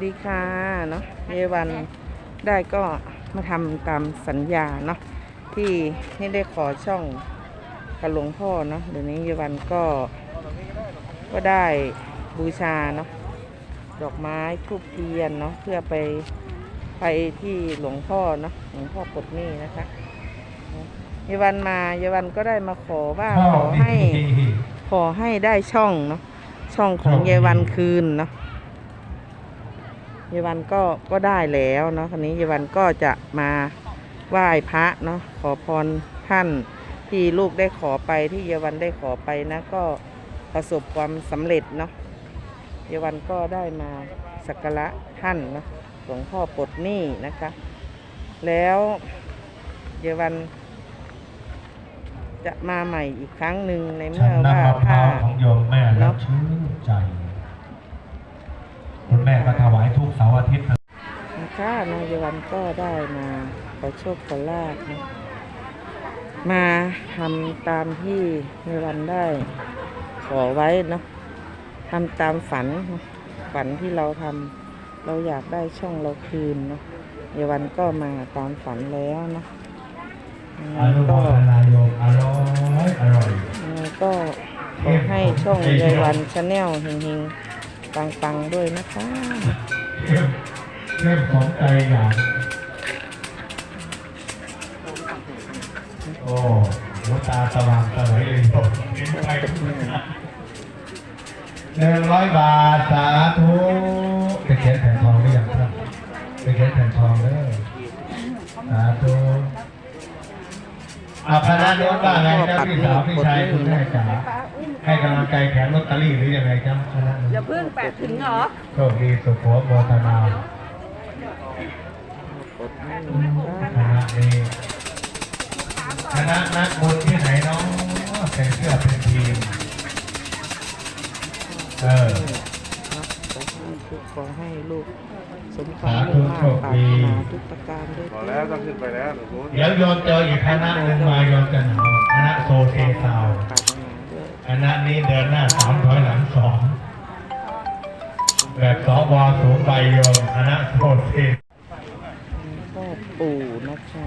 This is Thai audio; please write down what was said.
ดีค่ะเนาะเยวันได้ก็มาทำตามสัญญาเนาะที่นี่ได้ขอช่องกับหลวงพ่อเนาะเดี๋ยวนี้เยวันก็ก็ได้บูชาเนาะดอกไม้ทูบเทียนเนาะเพื่อไปไปที่หลวงพ่อเนาะหลวงพ่อปลดหนี้นะคะเยวันมาเยวันก็ได้มาขอว่าขอให้ขอให้ได้ช่องเนาะช่องของเยายวันคืนเนาะเยายวันก็ก็ได้แล้วเนาะคราวนี้เยายวันก็จะมาไหว้พระเนาะขอพรท่านที่ลูกได้ขอไปที่เยายวันได้ขอไปนะก็ประสบความสำเร็จเนาะเยายวันก็ได้มาสักการะท่านเนาะหลวงพ่อปลดหนี้นะคะ แล้วเยายวันจะมาใหม่อีกครั้งหนึ่งในฉัเมื่อนน้ำว่ามะพร้าถ้าวของโยมแม่แล้วชื่นใจ คุณแม่ก็ถวาย ทุกเสาร์อาทิตย์นะนะคะนายวันก็ได้มาขอโชคขอลาบนะมาทำตามที่นายวันได้ขอไว้เนาะทำตามฝันเนาะฝันที่เราทำเราอยากได้ช่องเราคืนเนาะเยายวันก็มาตามฝันแล้วเนาะยังไงอนุโมก็ทนาโยมอร่อยอร่อยยังไงก็ขอให้ช่องยายวันชาแนลเฮงๆปังๆด้วยนะคะ เรื่องของใจอย่าง โอ้หัวตาสว่างสวยเลยโยมเห็นไปหนึ่งร้อยบาท สาธุไปเขียนแผ่นทองหรือยังครับไปเขียนแผ่นทองเลยสาธุ อาคณะโน้นว่าไงครับพี่สาวพี่ชายคุณแม่จ๋าให้กำลังใจแผงลอตเตอรี่หรือยังไงครับคณะนู้นอย่าเพิ่งแปดถึงเหรอโชคดีสุขโขโมทนากดให้นะคะคณะนี้คณะนักบุญที่ไหนเน้องเป็นเสื้อเป็นทีมเออ ขอให้ลูกสมความมุ่งมั่นปรารถนาทุกประการด้วยพอแล้วต้องขึ้นไปแล้วเดี๋ยวโยมเจออีกคณะหนึ่งมาโยมจะหนาคณะโซเทซาวคณะนี้เดินหน้าสามถอยหลังสองแบบสวสูงใบโยมคณะโซเทก็ปู่นะคะ